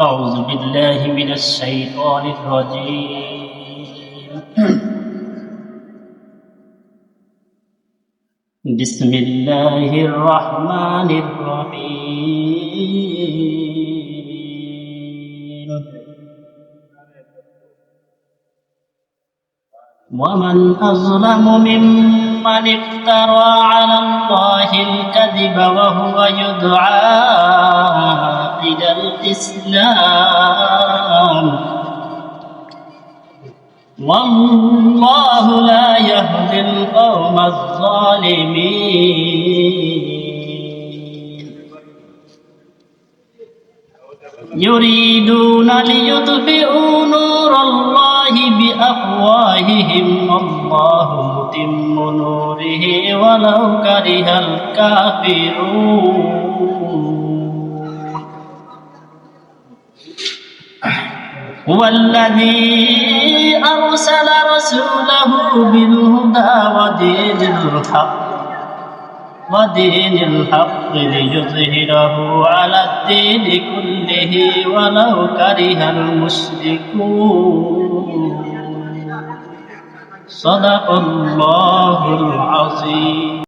أعوذ بالله من الشيطان الرجيم. بسم الله الرحمن الرحيم. ومن أظلم ممن افترى على الله الكذب وهو يدعى إلى الإسلام. والله لا يهدي القوم الظالمين. يريدون ليطفئوا نور الله بأفواههم. والله متم نوره ولو كره الكافرون. هو الذي أرسل رسوله بالهدى ودين الحق ودين الحق ليظهره على الدين كله ولو كره المشركون. صدق الله العظيم.